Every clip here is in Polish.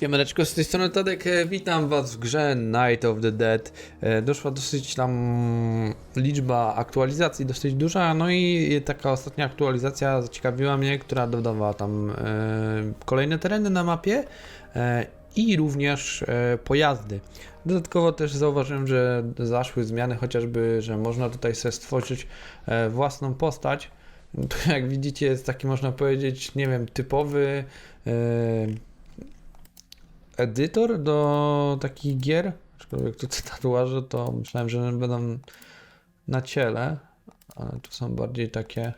Siemaneczko, z tej strony Tadek, e, witam was w grze Night of the Dead. E, Doszła dosyć tam liczba aktualizacji dosyć duża, no i taka ostatnia aktualizacja zaciekawiła mnie, która dodawała tam e, kolejne tereny na mapie i również pojazdy. Dodatkowo też zauważyłem, że zaszły zmiany, chociażby, że można tutaj sobie stworzyć własną postać. To jak widzicie jest taki można powiedzieć, nie wiem, typowy edytor do takich gier. Aczkolwiek tu te tatuaże to myślałem, że będą na ciele, ale tu są bardziej takie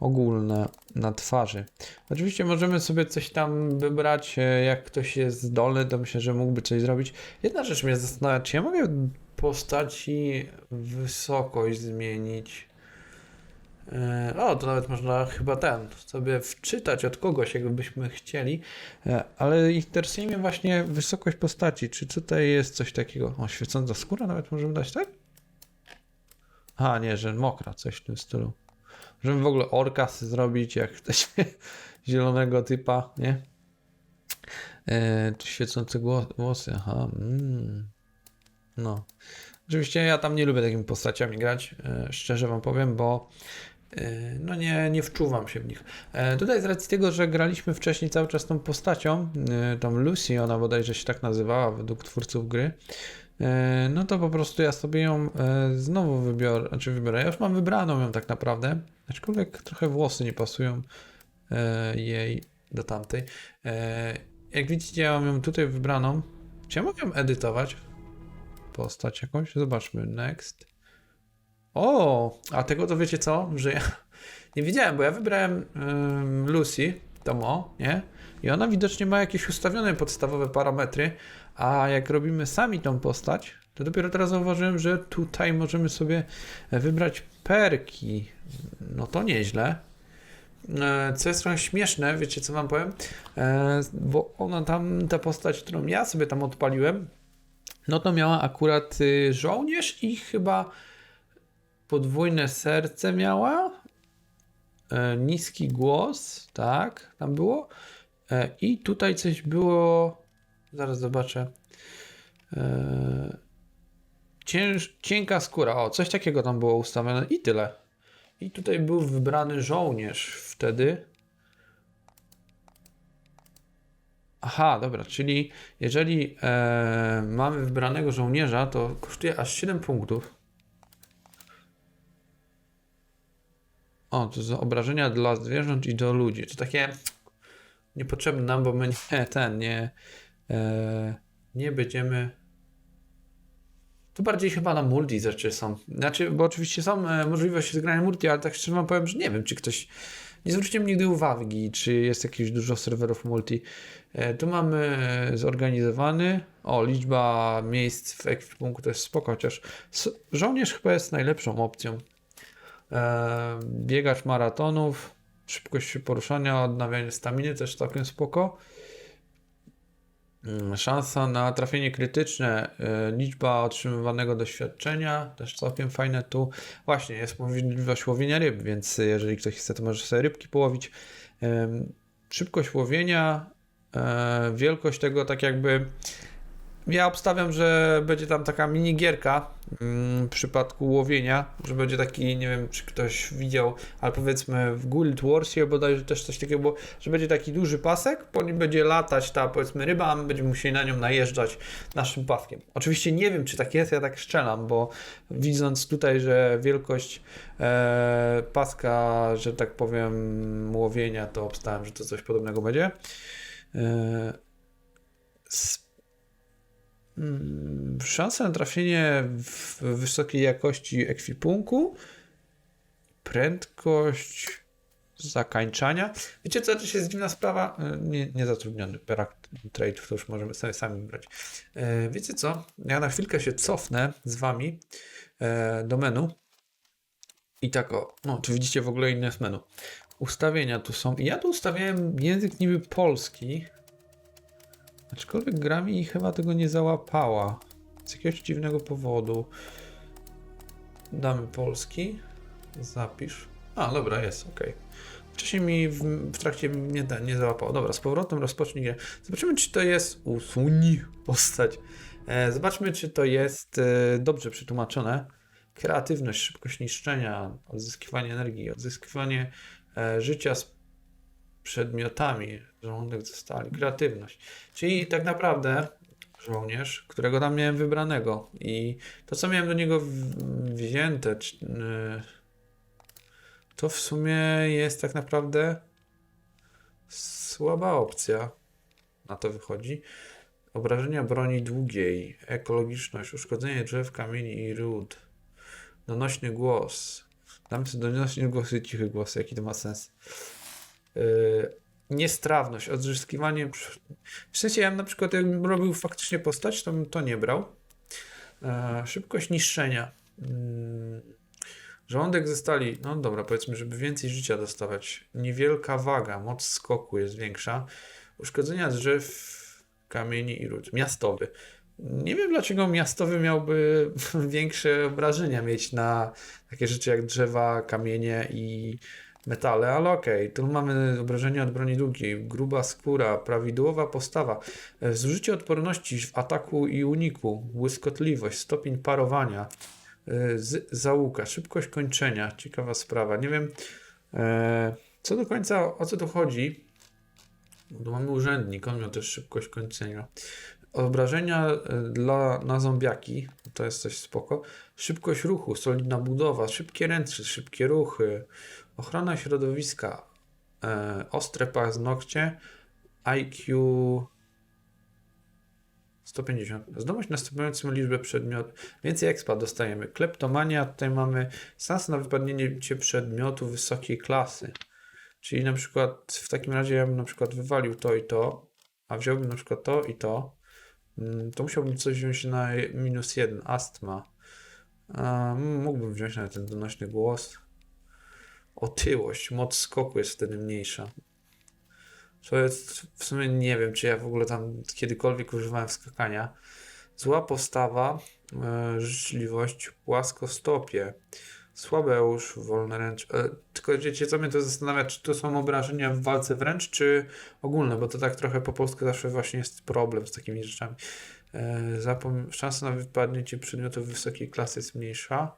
ogólne na twarzy. Oczywiście możemy sobie coś tam wybrać, e, jak ktoś jest zdolny, to myślę, że mógłby coś zrobić. Jedna rzecz mnie zastanawia, czy ja mogę postaci wysokość zmienić? E, O, to nawet można chyba ten sobie wczytać od kogoś, jakbyśmy chcieli. E, Ale interesuje mnie właśnie wysokość postaci. Czy tutaj jest coś takiego? O, świecąca skóra nawet możemy dać, tak? A, nie, że mokra, coś w tym stylu. Możemy w ogóle orkas zrobić, jak ktoś zielonego typa, nie? E, świecące gło- włosy, aha. Mm. No. Oczywiście ja tam nie lubię takimi postaciami grać, e, szczerze wam powiem, bo no nie, nie wczuwam się w nich. E, Tutaj z racji tego, że graliśmy wcześniej cały czas tą postacią, e, tą Lucy, ona bodajże się tak nazywała według twórców gry, e, no to po prostu ja sobie ją e, znowu wybiorę, znaczy wybiorę, ja już mam wybraną ją tak naprawdę, aczkolwiek trochę włosy nie pasują e, jej do tamtej. E, Jak widzicie, ja mam ją tutaj wybraną. Czy ja mogę ją edytować? Postać jakąś? Zobaczmy, next. O, a tego to wiecie co? Że ja nie wiedziałem, bo ja wybrałem ym, Lucy, tą o, nie? I ona widocznie ma jakieś ustawione podstawowe parametry, a jak robimy sami tą postać, to dopiero teraz zauważyłem, że tutaj możemy sobie wybrać perki. No to nieźle. E, Co jest trochę śmieszne, wiecie co wam powiem? E, Bo ona tam, ta postać, którą ja sobie tam odpaliłem, no to miała akurat y, żołnierz i chyba podwójne serce miała. E, niski głos, tak, tam było. E, I tutaj coś było. Zaraz zobaczę. E, cięż, cienka skóra, o, coś takiego tam było ustawione i tyle. I tutaj był wybrany żołnierz wtedy. Aha, dobra, czyli jeżeli e, mamy wybranego żołnierza, to kosztuje aż 7 punktów. O, to są obrażenia dla zwierząt i do ludzi. To takie niepotrzebne nam, bo my nie, ten, nie, e, nie będziemy. To bardziej chyba na multi rzeczy są. Znaczy, bo oczywiście są e, możliwości zgrania multi, ale tak szczerze wam powiem, że nie wiem, czy ktoś. Nie zwróciłem nigdy uwagi, czy jest jakieś dużo serwerów multi. E, Tu mamy e, zorganizowany. O, liczba miejsc w ekwipunku to jest spoko, chociaż żołnierz chyba jest najlepszą opcją. E, biegacz maratonów, szybkość poruszania, odnawianie staminy też całkiem spoko. Mm, Szansa na trafienie krytyczne, e, liczba otrzymywanego doświadczenia, też całkiem fajne tu. Właśnie, jest możliwość łowienia ryb, więc jeżeli ktoś chce, to może sobie rybki połowić. Em, Szybkość łowienia, e, wielkość tego tak jakby. Ja obstawiam, że będzie tam taka minigierka mm, w przypadku łowienia, że będzie taki, nie wiem czy ktoś widział, ale powiedzmy w Guild Warsie bodajże też coś takiego było, że będzie taki duży pasek, po nim będzie latać ta powiedzmy ryba, a my będziemy musieli na nią najeżdżać naszym paskiem. Oczywiście nie wiem czy tak jest, ja tak strzelam, bo widząc tutaj, że wielkość e, paska, że tak powiem łowienia, to obstałem, że to coś podobnego będzie. E, Szansa na trafienie w wysokiej jakości ekwipunku, prędkość zakańczania. Wiecie co, to jest dziwna sprawa? E, Nie, niezatrudniony perak trade, to już możemy sobie sami wybrać. E, Wiecie co? Ja na chwilkę się cofnę z wami e, do menu. I tak o, no widzicie w ogóle inne menu. Ustawienia tu są. Ja tu ustawiałem język niby polski. Aczkolwiek gra mi chyba tego nie załapała. Z jakiegoś dziwnego powodu. Damy polski. Zapisz. A, dobra, jest, okej. Wcześniej mi w, w trakcie nie, ten, nie załapało. Dobra, z powrotem rozpocznij grę. Zobaczymy, czy to jest usuń postać. E, zobaczmy, czy to jest e, dobrze przetłumaczone. Kreatywność, szybkość niszczenia, odzyskiwanie energii, odzyskiwanie e, życia z przedmiotami, żołądek ze stali, kreatywność. Czyli tak naprawdę żołnierz, którego tam miałem wybranego i to, co miałem do niego wzięte, e, to w sumie jest tak naprawdę słaba opcja. Na to wychodzi. Obrażenia broni długiej, ekologiczność, uszkodzenie drzew, kamieni i ród. Donośny głos. Damy sobie donośny głos i cichy głos, jaki to ma sens. Yy, niestrawność, odzyskiwanie. W sensie, ja na przykład, jakbym robił faktycznie postać, to bym to nie brał. E, szybkość niszczenia. Mm, Żołądek ze stali, no dobra, powiedzmy, żeby więcej życia dostawać. Niewielka waga, moc skoku jest większa. Uszkodzenia drzew, kamieni i ród. Miastowy. Nie wiem, dlaczego miastowy miałby większe obrażenia mieć na takie rzeczy jak drzewa, kamienie i metale, ale okej. Tu mamy obrażenia od broni długiej, gruba skóra, prawidłowa postawa, zużycie odporności w ataku i uniku, błyskotliwość, stopień parowania, e, z, załuka, szybkość kończenia. Ciekawa sprawa. Nie wiem, e, co do końca, o co tu chodzi. Tu mamy urzędnik, on miał też szybkość kończenia. Obrażenia e, dla, na zombiaki, to jest coś spoko. Szybkość ruchu, solidna budowa, szybkie ręce, szybkie ruchy, ochrona środowiska, e, ostre paznokcie, IQ 150. Zdobyć następującą liczbę przedmiotów. Więcej expa dostajemy. Kleptomania, tutaj mamy szans na wypadnięcie przedmiotu wysokiej klasy. Czyli na przykład w takim razie ja bym na przykład wywalił to i to, a wziąłbym na przykład to i to, mm, to musiałbym coś wziąć na minus jeden, astma. Mógłbym wziąć na ten donośny głos. Otyłość, moc skoku jest wtedy mniejsza. To jest, w sumie nie wiem, czy ja w ogóle tam kiedykolwiek używałem skakania. Zła postawa, e, życzliwość, płaskostopie. Słabeusz, wolne ręcz. E, tylko wiecie, co mnie to zastanawia, czy to są obrażenia w walce wręcz, czy ogólne, bo to tak trochę po polsku zawsze właśnie jest problem z takimi rzeczami. E, szansa na wypadnięcie przedmiotów wysokiej klasy jest mniejsza.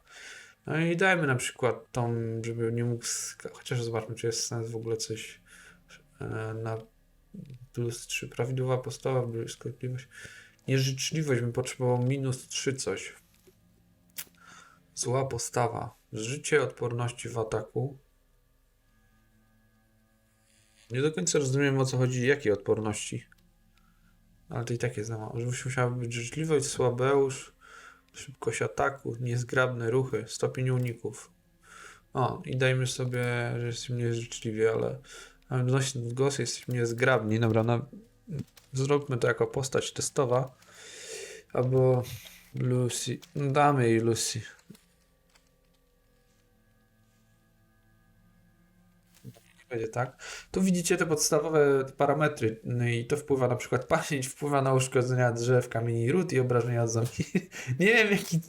No i dajmy na przykład tą, żeby nie mógł, chociaż zobaczmy, czy jest sens w ogóle coś e, na plus 3. Prawidłowa postawa, błyskotliwość. Nieżyczliwość bym potrzebował minus 3 coś. Zła postawa. Życie odporności w ataku. Nie do końca rozumiem o co chodzi, jakiej odporności. Ale to i tak jest za mało. Musiała być życzliwość, słabeusz, szybkość ataku, niezgrabne ruchy, stopień uników. O, i dajmy sobie, że jesteśmy niezżyczliwi, ale donośny głos, jesteśmy niezgrabni. Dobra, no, zróbmy to jako postać testowa. Albo Lucy. No, Damy jej Lucy. Będzie tak. Tu widzicie te podstawowe parametry no i to wpływa na przykład pamięć, wpływa na uszkodzenia drzew, kamieni ród i obrażenia zombie. Nie wiem jaki,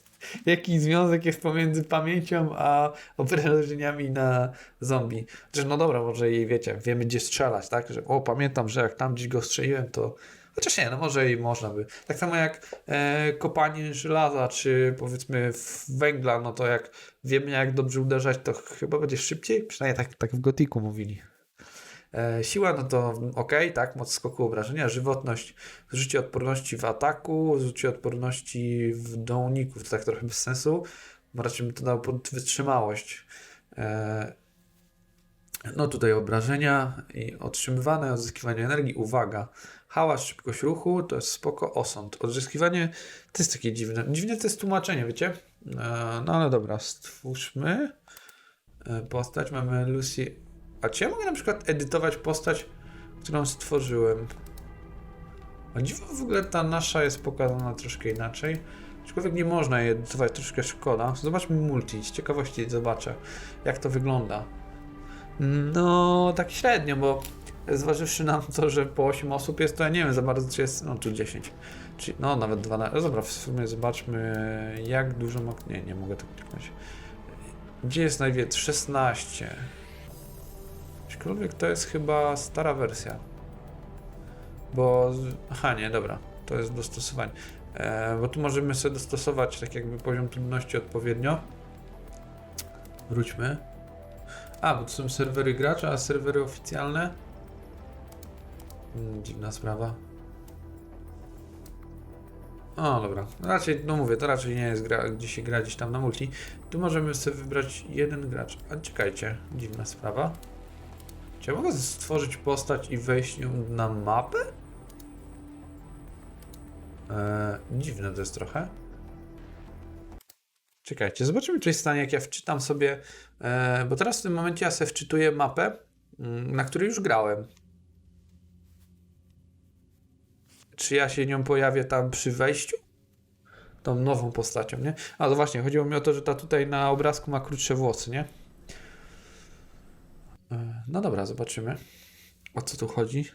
jaki związek jest pomiędzy pamięcią a obrażeniami na zombie. Że no dobra, może jej wiecie, wiemy gdzie strzelać, tak? Że o, pamiętam, że jak tam gdzieś go strzeliłem, to Chociaż nie, no może i można by. Tak samo jak e, kopanie żelaza, czy powiedzmy węgla, no to jak wiemy jak dobrze uderzać, to chyba będzie szybciej. Przynajmniej tak, tak w gotiku mówili. E, siła, no to ok, tak, moc skoku obrażenia, żywotność, zużycie odporności w ataku, zużycie odporności w dołniku, to tak trochę bez sensu, raczej bym to dał pod wytrzymałość. E, no tutaj obrażenia i otrzymywane, odzyskiwanie energii, uwaga, hałas, szybkość ruchu, to jest spoko, osąd. Odzyskiwanie to jest takie dziwne. Dziwne to jest tłumaczenie, wiecie? E, no ale dobra, stwórzmy e, postać. Mamy Lucy. A czy ja mogę na przykład edytować postać, którą stworzyłem? A dziwo w ogóle ta nasza jest pokazana troszkę inaczej. Aczkolwiek nie można jej edytować, troszkę szkoda. Zobaczmy multi, z ciekawości zobaczę, jak to wygląda. No, tak średnio, bo zważywszy na to, że po 8 osób jest, to ja nie wiem za bardzo, czy jest, no tu 10, czy, no nawet 12, no dobra, w sumie zobaczmy, jak dużo, mo- nie, nie mogę tak kliknąć. Gdzie jest najwięcej? 16. Aczkolwiek to jest chyba stara wersja. Bo. Aha, nie, dobra. To jest dostosowanie. E, bo tu możemy sobie dostosować tak jakby poziom trudności odpowiednio. Wróćmy. A, bo to są serwery gracza, a serwery oficjalne. Hmm, dziwna sprawa. O, dobra. Raczej, no mówię, to raczej nie jest gra, gdzie się gra gdzieś tam na multi. Tu możemy sobie wybrać jeden gracz. A czekajcie, dziwna sprawa. Czy ja mogę stworzyć postać i wejść nią na mapę? Eee, dziwne to jest trochę. Czekajcie, zobaczymy, co się stanie, jak ja wczytam sobie. E, bo teraz w tym momencie ja sobie wczytuję mapę, mm, na której już grałem. Czy ja się nią pojawię tam przy wejściu? Tą nową postacią, nie? A to właśnie, chodziło mi o to, że ta tutaj na obrazku ma krótsze włosy, nie? E, No dobra, zobaczymy. O co tu chodzi?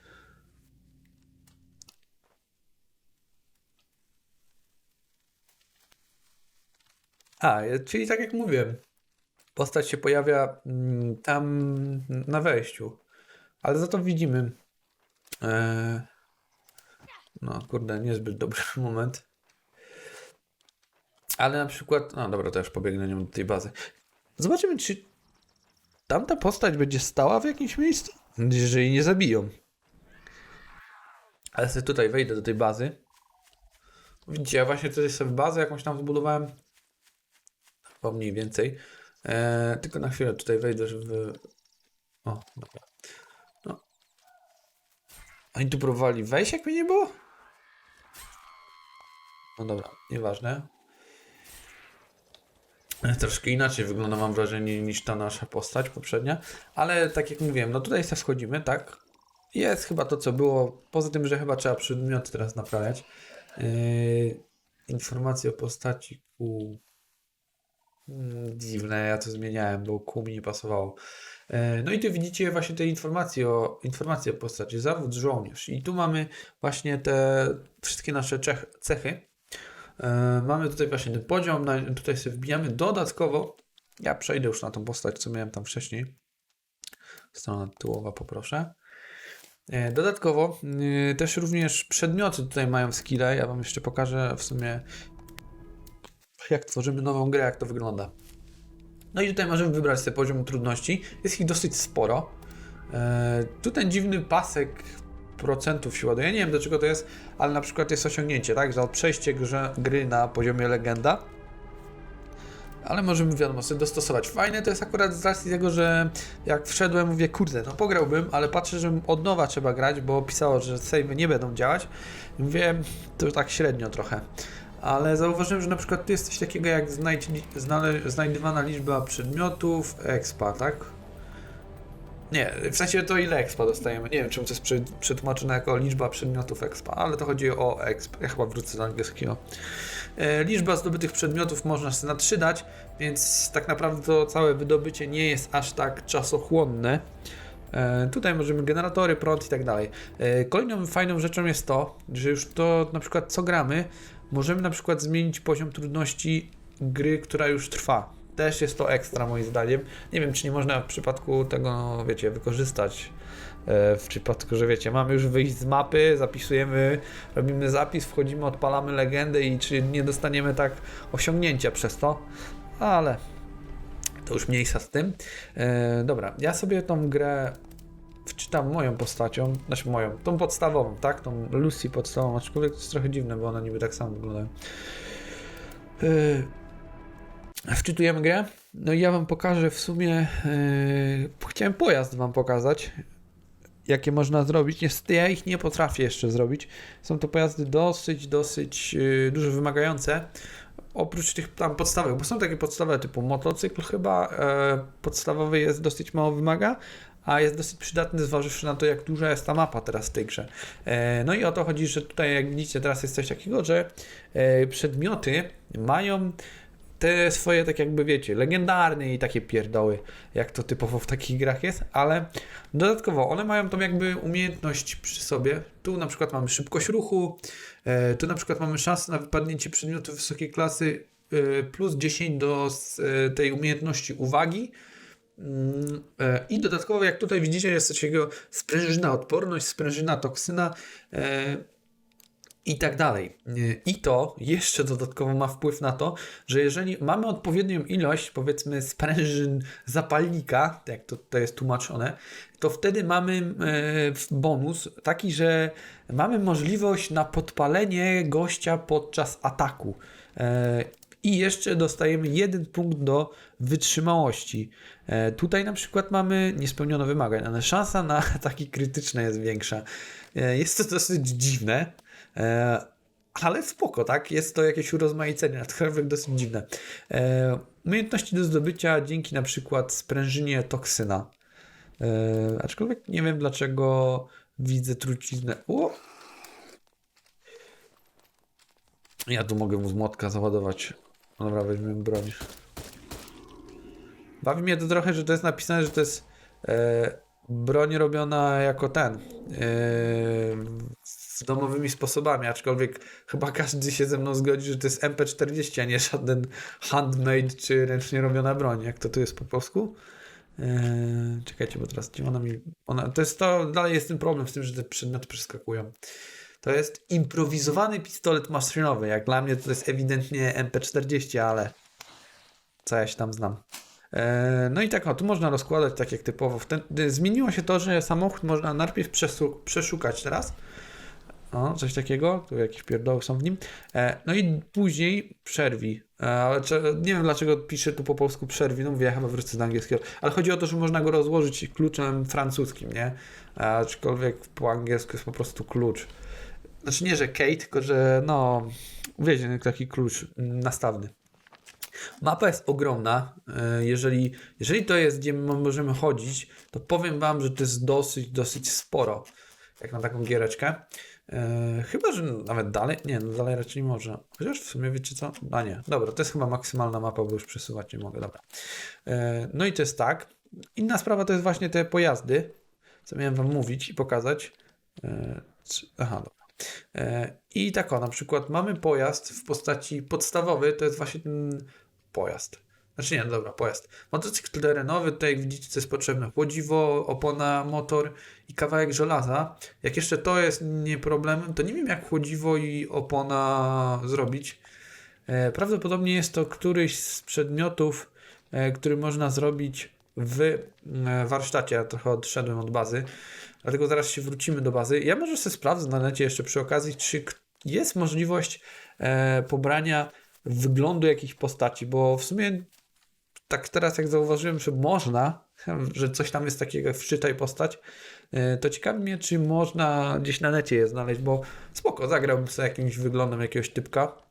A, czyli tak jak mówiłem, postać się pojawia mm, tam na wejściu, ale za to widzimy. E, no, kurde, niezbyt dobry moment. Ale na przykład, no dobra, to już pobiegnę nią do tej bazy. Zobaczymy, czy tamta postać będzie stała w jakimś miejscu, jeżeli nie zabiją. Ale sobie tutaj wejdę do tej bazy. Widzicie, ja właśnie tutaj sobie bazę jakąś tam zbudowałem. Chyba mniej więcej. E, tylko na chwilę tutaj wejdę, żeby... O, dobra. No. Oni tu próbowali wejść, jak mnie nie było? No dobra, nieważne. E, Troszkę inaczej wygląda, mam wrażenie, niż ta nasza postać poprzednia. Ale tak jak mówiłem, no tutaj sobie wchodzimy, tak? Jest chyba to, co było. Poza tym, że chyba trzeba przedmioty teraz naprawiać. Yy, informacje o postaci Q. Mm, Dziwne, ja to zmieniałem, bo Q mi nie pasowało. Yy, No i tu widzicie właśnie te informacje o, informacje o postaci. Zawód żołnierz. I tu mamy właśnie te wszystkie nasze cechy. E, Mamy tutaj właśnie ten poziom, tutaj sobie wbijamy dodatkowo. Ja przejdę już na tą postać, co miałem tam wcześniej. Strona tyłowa poproszę. E, Dodatkowo y, też również przedmioty tutaj mają skille. Ja Wam jeszcze pokażę w sumie jak tworzymy nową grę, jak to wygląda. No i tutaj możemy wybrać sobie poziom trudności. Jest ich dosyć sporo. E, Tu ten dziwny pasek procentów się ładuje. Nie wiem do czego to jest, ale na przykład jest osiągnięcie, tak? Za przejście grze, gry na poziomie legenda. Ale możemy, wiadomo, sobie dostosować. Fajne to jest akurat z racji tego, że jak wszedłem, mówię, kurde, no pograłbym, ale patrzę, że od nowa trzeba grać, bo pisało, że savey nie będą działać. Mówię, to tak średnio trochę. Ale zauważyłem, że na przykład jest coś takiego jak znajdywana liczba przedmiotów, expa, tak? Nie, w sensie to ile expa dostajemy. Nie wiem, czemu to jest prze- przetłumaczone jako liczba przedmiotów expa, ale to chodzi o exp. Ja chyba wrócę do angielskiego. E, liczba zdobytych przedmiotów można sobie na 3 dać, więc tak naprawdę to całe wydobycie nie jest aż tak czasochłonne. E, tutaj możemy generatory, prąd i tak dalej. E, kolejną fajną rzeczą jest to, że już to na przykład co gramy, możemy na przykład zmienić poziom trudności gry, która już trwa. Też jest to ekstra moim zdaniem. Nie wiem, czy nie można w przypadku tego, wiecie, wykorzystać. E, W przypadku, że wiecie, mamy już wyjść z mapy, zapisujemy, robimy zapis, wchodzimy, odpalamy legendę i czy nie dostaniemy tak osiągnięcia przez to, ale to już mniejsza z tym. E, dobra, ja sobie tą grę wczytam moją postacią, znaczy moją, tą podstawową, tak? Tą Lucy podstawową, aczkolwiek to jest trochę dziwne, bo one niby tak samo wyglądają. E, wczytujemy grę. No i ja wam pokażę w sumie. e, chciałem pojazd wam pokazać. Jakie można zrobić. Niestety ja ich nie potrafię jeszcze zrobić. Są to pojazdy dosyć, dosyć e, dużo wymagające. Oprócz tych tam podstawowych, bo są takie podstawowe typu motocykl chyba e, podstawowy jest dosyć mało wymaga, a jest dosyć przydatny zważywszy na to, jak duża jest ta mapa teraz w tej grze. E, no i o to chodzi, że tutaj jak widzicie teraz jest coś takiego, że e, przedmioty mają te swoje, tak jakby wiecie, legendarne i takie pierdoły, jak to typowo w takich grach jest, ale dodatkowo one mają tą jakby umiejętność przy sobie. Tu na przykład mamy szybkość ruchu, e, tu na przykład mamy szansę na wypadnięcie przedmiotu wysokiej klasy y, plus 10 do y, tej umiejętności uwagi. Mm, e, I dodatkowo, jak tutaj widzicie, jest coś takiego sprężyna odporność, sprężyna toksyna e, i tak dalej. E, I to jeszcze dodatkowo ma wpływ na to, że jeżeli mamy odpowiednią ilość, powiedzmy, sprężyn zapalnika, jak to tutaj jest tłumaczone, to wtedy mamy w- bonus taki, że mamy możliwość na podpalenie gościa podczas ataku. E, I jeszcze dostajemy jeden punkt do wytrzymałości. Tutaj na przykład mamy niespełnione wymagań, ale szansa na ataki krytyczne jest większa. Jest to dosyć dziwne, ale spoko, tak? Jest to jakieś urozmaicenie, aczkolwiek dosyć dziwne. E, Umiejętności do zdobycia dzięki na przykład sprężynie toksyna. E, aczkolwiek nie wiem dlaczego widzę truciznę. O! Ja tu mogę mu z młotka załadować. No Dobra, weźmiemy broń. Bawi mnie to trochę, że to jest napisane, że to jest e, broń robiona jako ten. E, z domowymi sposobami, aczkolwiek chyba każdy się ze mną zgodzi, że to jest MP40, a nie żaden handmade czy ręcznie robiona broń. Jak to tu jest po polsku? Eee, czekajcie, bo teraz gdzie ona mi. Ona, to jest to, dalej jest ten problem z tym, że te przedmioty przeskakują. To jest improwizowany pistolet maszynowy. Jak dla mnie to jest ewidentnie MP40, ale co ja się tam znam. Eee, no i tak, o, tu można rozkładać tak jak typowo. Ten, zmieniło się to, że samochód można najpierw przeszukać teraz. O, coś takiego, tu jakieś pierdoły są w nim. E, no i później przerwi. E, ale cze- nie wiem dlaczego piszę tu po polsku przerwi, no mówię, ja chyba wrócę do angielskiego. Ale chodzi o to, że można go rozłożyć kluczem francuskim, nie? E, aczkolwiek po angielsku jest po prostu klucz. Znaczy nie, że Kate, tylko że no, wiecie, taki klucz nastawny. Mapa jest ogromna. E, Jeżeli, jeżeli to jest, gdzie my możemy chodzić, to powiem Wam, że to jest dosyć, dosyć sporo. Jak na taką giereczkę. E, chyba, że nawet dalej. Nie, no dalej raczej nie może. Chociaż w sumie wiecie co? A nie. Dobra, to jest chyba maksymalna mapa, bo już przesuwać nie mogę. Dobra. E, no i to jest tak. Inna sprawa to jest właśnie te pojazdy, co miałem Wam mówić i pokazać. E, Aha, dobra. I tak o, na przykład mamy pojazd w postaci podstawowy, to jest właśnie ten pojazd. Znaczy nie, dobra, pojazd. Motocykl terenowy, tutaj jak widzicie, co jest potrzebne. Chłodziwo, opona, motor i kawałek żelaza. Jak jeszcze to jest nie problemem, to nie wiem jak chłodziwo i opona zrobić. E, Prawdopodobnie jest to któryś z przedmiotów, e, który można zrobić w e, warsztacie. Ja trochę odszedłem od bazy, dlatego zaraz się wrócimy do bazy. Ja może sobie sprawdzę na necie jeszcze przy okazji, czy jest możliwość pobrania wyglądu jakiejś postaci, bo w sumie tak teraz jak zauważyłem, że można, że coś tam jest takiego jak wczytaj postać, e, to ciekawi mnie, czy można gdzieś na necie je znaleźć, bo spoko, zagrałbym sobie jakimś wyglądem jakiegoś typka,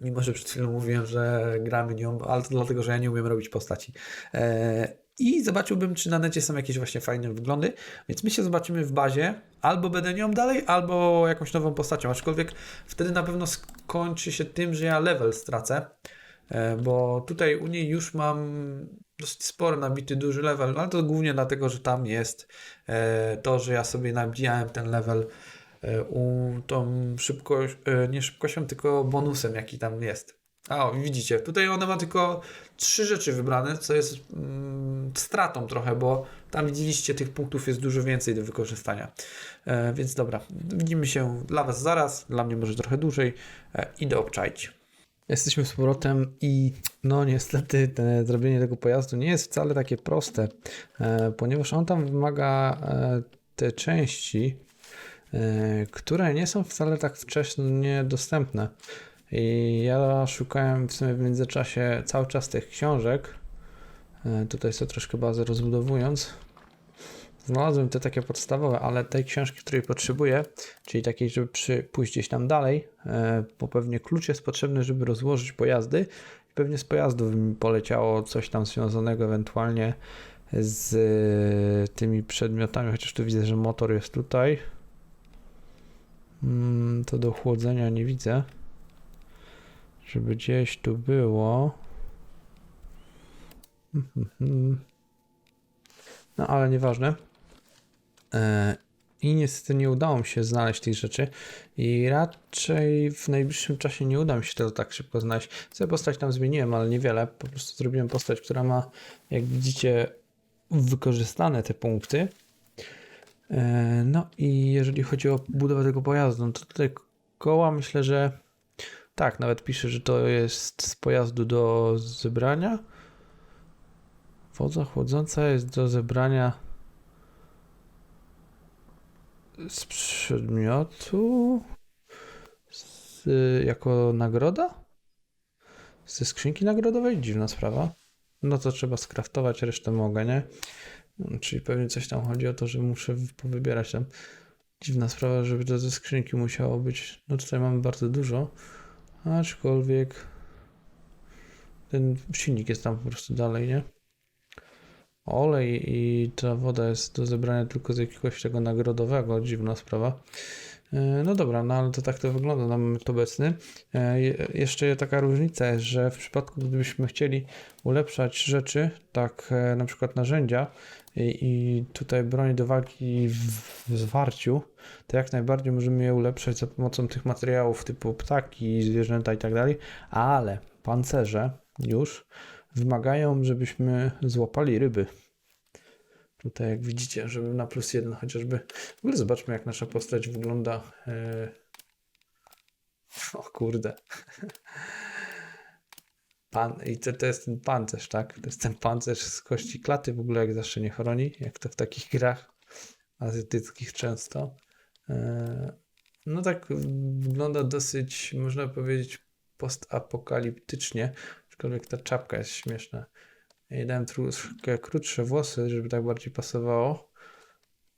mimo że przed chwilą mówiłem, że gramy nią, ale to dlatego, że ja nie umiem robić postaci. E, I zobaczyłbym, czy na necie są jakieś właśnie fajne wyglądy, więc my się zobaczymy w bazie, albo będę nią dalej, albo jakąś nową postacią, aczkolwiek wtedy na pewno skończy się tym, że ja level stracę, bo tutaj u niej już mam dosyć sporo nabity duży level, ale to głównie dlatego, że tam jest e, to, że ja sobie nabijałem ten level e, u tą szybkość, e, nie szybkością, tylko bonusem, jaki tam jest. A, o, widzicie, tutaj ona ma tylko trzy rzeczy wybrane, co jest mm, stratą trochę, bo tam widzieliście, tych punktów jest dużo więcej do wykorzystania. E, więc dobra, widzimy się dla Was zaraz, dla mnie może trochę dłużej. E, idę obczaić. Jesteśmy z powrotem i no niestety te, zrobienie tego pojazdu nie jest wcale takie proste, e, ponieważ on tam wymaga e, te części, e, które nie są wcale tak wcześnie dostępne. I ja szukałem w sumie w międzyczasie cały czas tych książek. E, tutaj sobie troszkę bazę rozbudowując. Znalazłem te takie podstawowe, ale tej książki, której potrzebuję, czyli takiej, żeby przy, pójść gdzieś tam dalej, e, bo pewnie klucz jest potrzebny, żeby rozłożyć pojazdy. I pewnie z pojazdów mi poleciało coś tam związanego ewentualnie z e, tymi przedmiotami, chociaż tu widzę, że motor jest tutaj. Mm, to do chłodzenia nie widzę. Żeby gdzieś tu było. Mhm. No ale nieważne. E, i niestety nie udało mi się znaleźć tych rzeczy i raczej w najbliższym czasie nie uda mi się tego tak szybko znaleźć. Sobie postać tam zmieniłem, ale niewiele. Po prostu zrobiłem postać, która ma, jak widzicie, wykorzystane te punkty. E, No i jeżeli chodzi o budowę tego pojazdu, no to tutaj koła myślę, że tak, nawet pisze, że to jest z pojazdu do zebrania. Wodza chłodząca jest do zebrania z przedmiotu z, jako nagroda? Ze skrzynki nagrodowej? Dziwna sprawa. No to trzeba skraftować, resztę mogę, nie? Czyli pewnie coś tam chodzi o to, że muszę wy- powybierać tam. Dziwna sprawa, żeby to ze skrzynki musiało być. No tutaj mamy bardzo dużo, aczkolwiek ten silnik jest tam po prostu dalej, nie? Olej i ta woda jest do zebrania tylko z jakiegoś tego nagrodowego, dziwna sprawa. E, No dobra, no ale to tak to wygląda na moment obecny. E, je- Jeszcze taka różnica jest, że w przypadku gdybyśmy chcieli ulepszać rzeczy, tak e, na przykład narzędzia i, i tutaj broń do walki w, w zwarciu, to jak najbardziej możemy je ulepszać za pomocą tych materiałów typu ptaki, zwierzęta i tak dalej, ale pancerze już wymagają, żebyśmy złapali ryby. Tutaj jak widzicie, żeby na plus jeden chociażby. W ogóle zobaczmy jak nasza postać wygląda. e, O kurde. Pan, I to, to jest ten pancerz, tak? To jest ten pancerz z kości klaty, w ogóle jak zawsze nie chroni, jak to w takich grach azjatyckich często. E, No tak wygląda dosyć, można powiedzieć, postapokaliptycznie, aczkolwiek ta czapka jest śmieszna. Ja dałem troszkę krótsze włosy, żeby tak bardziej pasowało.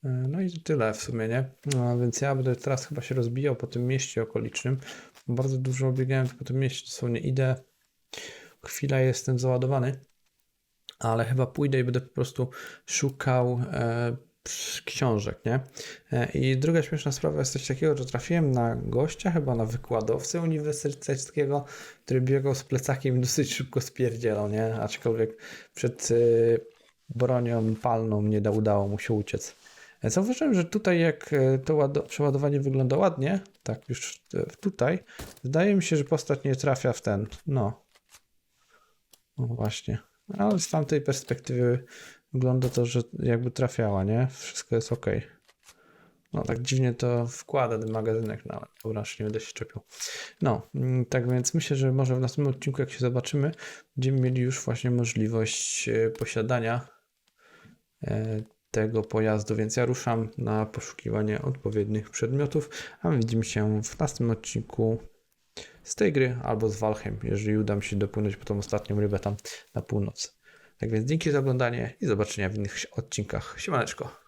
E, No i tyle w sumie, nie? No, więc ja będę teraz chyba się rozbijał po tym mieście okolicznym. Bardzo dużo biegałem po tym mieście, dosłownie idę. Chwila jestem załadowany, ale chyba pójdę i będę po prostu szukał e, książek, nie? E, I druga śmieszna sprawa jest coś takiego, że trafiłem na gościa, chyba na wykładowcę uniwersyteckiego, który biegał z plecakiem dosyć szybko spierdzielał, nie? Aczkolwiek przed y, bronią palną nie da, udało mu się uciec. E, Zauważyłem, że tutaj jak e, to łado- przeładowanie wygląda ładnie, tak już e, tutaj, wydaje mi się, że postać nie trafia w ten, no. No właśnie. Ale z tamtej perspektywy wygląda to, że jakby trafiała, nie? Wszystko jest ok. No tak dziwnie to wkłada ten magazynek, no ale dobra, nie będę się czepiał. No, mm, tak więc myślę, że może w następnym odcinku, jak się zobaczymy, będziemy mieli już właśnie możliwość e, posiadania e, tego pojazdu, więc ja ruszam na poszukiwanie odpowiednich przedmiotów, a my widzimy się w następnym odcinku z tej gry albo z Valheim, jeżeli uda mi się dopłynąć po tą ostatnią rybę tam na północ. Tak więc dzięki za oglądanie i zobaczenia w innych odcinkach. Siemaneczko.